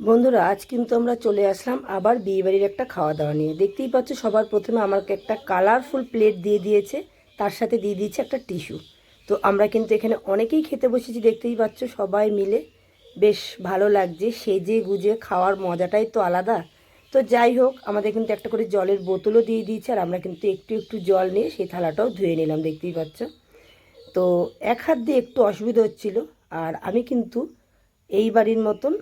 বন্ধুরা, আজ কিন্তু আমরা চলে আসলাম আবার বিয়েবাড়ির একটা খাওয়া দাওয়া নিয়ে। দেখতেই পাচ্ছ সবার প্রথমে আমাকে একটা কালারফুল প্লেট দিয়ে দিয়েছে, তার সাথে দিয়ে দিয়েছে একটা টিস্যু তো আমরা কিন্তু এখানে অনেকেই খেতে বসেছি, দেখতেই পাচ্ছ সবাই মিলে। বেশ ভালো লাগছে, সেজে গুজে খাওয়ার মজাটাই তো আলাদা। তো যাই হোক, আমাদের কিন্তু একটা করে জলের বোতলও দিয়ে দিয়েছে, আর আমরা কিন্তু একটু একটু জল নিয়ে সেই থালাটাও ধুয়ে নিলাম, দেখতেই পাচ্ছ। তো এক হাত দিয়ে একটু অসুবিধা হচ্ছিল, আর আমি কিন্তু এই বাড়ির মতন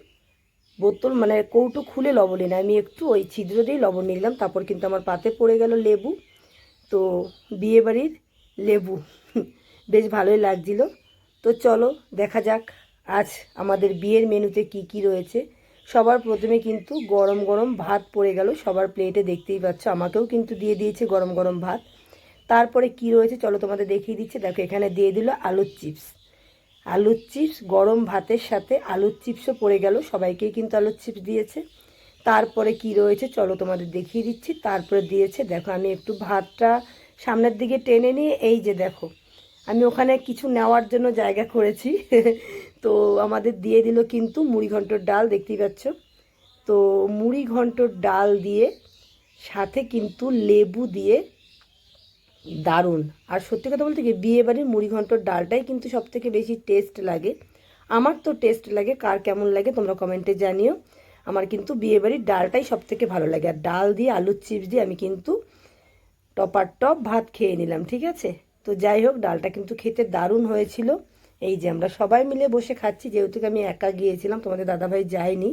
বোতল মানে কৌটো খুলে লবণ নিই না আমি একটু ওই ছিদ্র দিয়েই লবণ নিলাম। তারপর কিন্তু আমার পাতে পড়ে গেল লেবু। তো বিয়েবাড়ির লেবু। বেশ ভালোই লাগছিল। তো চলো, দেখা যাক আজ আমাদের বিয়ের মেনুতে কি কি রয়েছে। সবার প্রথমে কিন্তু গরম গরম ভাত পড়ে গেল। সবার প্লেটে দেখতেই পাচ্ছ, আমাকেও কিন্তু দিয়ে দিয়েছে গরম গরম ভাত। তারপরে কি রয়েছে, চলো তোমাদের দেখিয়ে দিচ্ছে। দেখো, এখানে দিয়ে দিল আলুর চিপস। আলুর চিপস, গরম ভাতের সাথে আলুর চিপসও পড়ে গেল। সবাইকেই কিন্তু আলুর চিপস দিয়েছে। তারপরে কি রয়েছে চলো তোমাদের দেখিয়ে দিচ্ছি। তারপরে দিয়েছে, দেখো আমি একটু ভাতটা সামনের দিকে টেনে নিয়ে, এই যে দেখো, আমি ওখানে কিছু নেওয়ার জন্য জায়গা করেছি। তো আমাদের দিয়ে দিল কিন্তু মুড়ি ঘন্টর ডাল, দেখতেই পাচ্ছ। তো মুড়ি ঘন্টর ডাল দিয়ে সাথে কিন্তু লেবু দিয়ে দারুণ। আর সত্যি কথা বলতে কি বিয়ে বাড়ির মুড়ি ডালটাই কিন্তু সব থেকে বেশি টেস্ট লাগে। আমার তো টেস্ট লাগে, কার কেমন লাগে তোমরা কমেন্টে জানিও। আমার কিন্তু বিয়ে বাড়ির ডালটাই সব থেকে ভালো লাগে। আর ডাল দিয়ে আলুর চিপস দিয়ে আমি কিন্তু টপার টপ ভাত খেয়ে নিলাম, ঠিক আছে? তো যাই হোক, ডালটা কিন্তু খেতে দারুণ হয়েছিল। এই যে আমরা সবাই মিলে বসে খাচ্ছি, যেহেতু আমি একা গিয়েছিলাম, তোমাদের দাদাভাই যায়নি।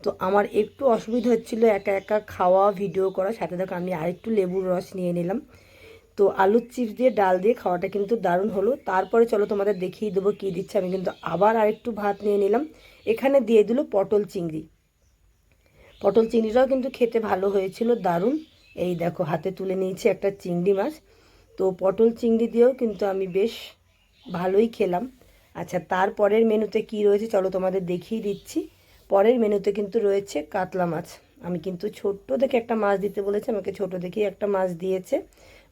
তো আমার একটু অসুবিধা হচ্ছিল একা একা খাওয়া ভিডিও করা, সাথে দেখো আমি আরেকটু লেবুর রস নিয়ে নিলাম। তো আলুর চিপস দিয়ে ডাল দিয়ে খাওয়াটা কিন্তু দারুণ হলো। তারপরে চলো তোমাদের দেখিয়ে দেবো কী দিচ্ছে। আমি কিন্তু আবার আরেকটু ভাত নিয়ে নিলাম। এখানে দিয়ে দিল পটল চিংড়ি। পটল চিংড়িটাও কিন্তু খেতে ভালো হয়েছিল, দারুণ। এই দেখো, হাতে তুলে নিয়েছি একটা চিংড়ি মাছ। তো পটল চিংড়ি দিয়েও কিন্তু আমি বেশ ভালোই খেলাম। আচ্ছা তারপরের মেনুতে কি রয়েছে চলো তোমাদের দেখিয়ে দিচ্ছি। পরের মেনুতে কিন্তু রয়েছে কাতলা মাছ। আমি কিন্তু ছোট্ট দেখে একটা মাছ দিতে বলেছে, আমাকে ছোট দেখেই একটা মাছ দিয়েছে।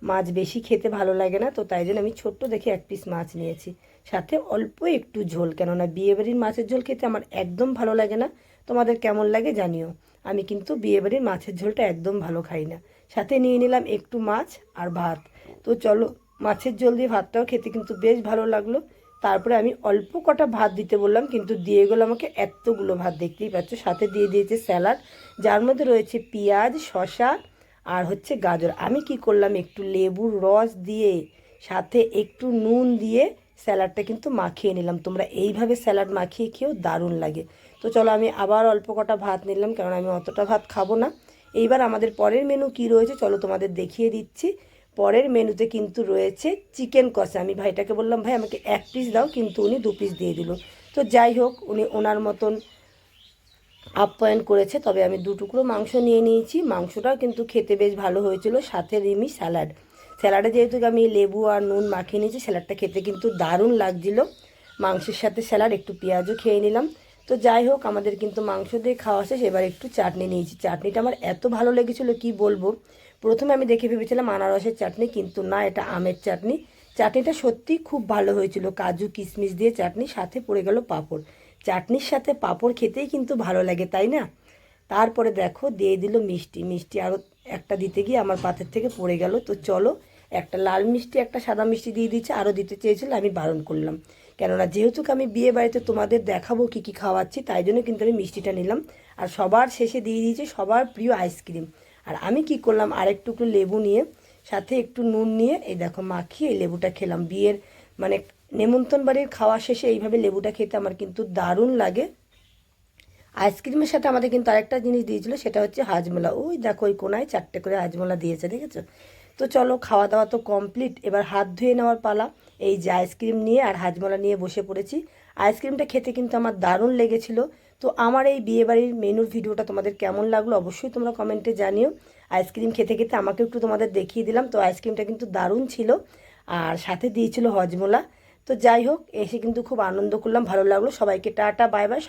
মাছ বেশি খেতে ভালো লাগে না, তো তাই জন্য আমি ছোট্ট দেখে এক পিস মাছ নিয়েছি। সাথে অল্প একটু ঝোল, কেননা বিয়েবাড়ির মাছের ঝোল খেতে আমার একদম ভালো লাগে না। তোমাদের কেমন লাগে জানিও। আমি কিন্তু বিয়েবাড়ির মাছের ঝোলটা একদম ভালো খাই না। সাথে নিয়ে নিলাম একটু মাছ আর ভাত। তো চলো, মাছের ঝোল দিয়ে ভাতটাও খেতে কিন্তু বেশ ভালো লাগল। তারপরে আমি অল্প কটা ভাত দিতে বললাম, কিন্তু দিয়ে গেলো আমাকে এতগুলো ভাত, দেখতেই পাচ্ছ? সাথে দিয়ে দিয়েছে স্যালাড, যার মধ্যে রয়েছে পেঁয়াজ শশা আর হচ্ছে গাজর। আমি কি করলাম? একটু লেবুর রস দিয়ে, সাথে একটু নুন দিয়ে স্যালাডটা কিন্তু মাখিয়ে নিলাম। তোমরা এইভাবে স্যালাড মাখিয়ে খেয়েও দারুণ লাগে। তো চলো আমি আবার অল্প কটা ভাত নিলাম, কারণ আমি অতটা ভাত খাব না। এইবার আমাদের পরের মেনু কি রয়েছে? চলো তোমাদের দেখিয়ে দিচ্ছি। পরের মেনুতে কিন্তু রয়েছে চিকেন কষা। আমি ভাইটাকে বললাম, ভাই, আমাকে এক পিস দাও। কিন্তু উনি দু পিস দিয়ে দিল। তো যাই হোক, উনি ওনার মতন আপ্যায়ন করেছে, তবে আমি দু টুকরো মাংস নিয়ে নিয়েছি। মাংসটাও কিন্তু খেতে বেশ ভালো হয়েছিল, সাথে রিমি স্যালাড। স্যালাডে যেহেতু আমি লেবু আর নুন মাখিয়ে নিয়েছি, স্যালাডটা খেতে কিন্তু দারুণ লাগছিল। মাংসের সাথে স্যালাড, একটু পেঁয়াজও খেয়ে নিলাম। তো যাই হোক, আমাদের কিন্তু মাংস দিয়ে খাওয়া শেষ। এবার একটু চাটনি নিয়েছি। চাটনিটা আমার এত ভালো লেগেছিলো, কি বলব? প্রথমে আমি দেখে ভেবেছিলাম আনারসের চাটনি, কিন্তু না, এটা আমের চাটনি। চাটনিটা সত্যি খুব ভালো হয়েছিল। কাজু কিশমিশ দিয়ে চাটনি, সাথে পড়ে গেল পাঁপড়। চাটনির সাথে পাঁপড় খেতেই কিন্তু ভালো লাগে, তাই না? তারপরে দেখো, দিয়ে দিল মিষ্টি। মিষ্টি আরও একটা দিতে গিয়ে আমার পাতের থেকে পড়ে গেল। তো চলো, একটা লাল মিষ্টি, একটা সাদা মিষ্টি দিয়ে দিচ্ছে আরও দিতে চেয়েছিল, আমি বারণ করলাম। কেননা, যেহেতু আমি বিয়ে বাড়িতে তোমাদের দেখাবো কী কী খাওয়াচ্ছি, তাই জন্য কিন্তু আমি মিষ্টিটা নিলাম। আর সবার শেষে দিয়ে দিয়েছে সবার প্রিয় আইসক্রিম। আর আমি কি করলাম? আরেকটুকু লেবু নিয়ে, সাথে একটু নুন নিয়ে, এই দেখো মাখিয়ে এই লেবুটা খেলাম। বিয়ের মানে নেমন্তন্ন বাড়ির খাওয়া শেষে এইভাবে লেবুটা খেতে আমার কিন্তু দারুণ লাগে। আইসক্রিমের সাথে আমাদের কিন্তু আরেকটা জিনিস দিয়েছিল, সেটা হচ্ছে হাজমোলা। ওই দেখো, ওই কোনায় চারটে করে হাজমোলা দিয়েছে, দেখেছ? তো চলো খাওয়া দাওয়া তো কমপ্লিট এবার হাত ধুয়ে নেওয়ার পালা। এই যে আইসক্রিম নিয়ে আর হাজমোলা নিয়ে বসে পড়েছি। আইসক্রিমটা খেতে কিন্তু আমার দারুণ লেগেছিল। তো আমার এই বিয়েবাড়ির মেনুর ভিডিওটা তোমাদের কেমন লাগল অবশ্যই তোমরা কমেন্টে জানিও। আইসক্রিম খেতে খেতে আমাকে একটু তোমাদের দেখিয়ে দিলাম। তো আইসক্রিমটা কিন্তু দারুণ ছিল। আর সাথে দিয়েছিল হজমোলা। তো যাই হোক এসে কিন্তু খুব আনন্দ করলাম ভালো লাগল। সবাইকে টাটা বাই বাই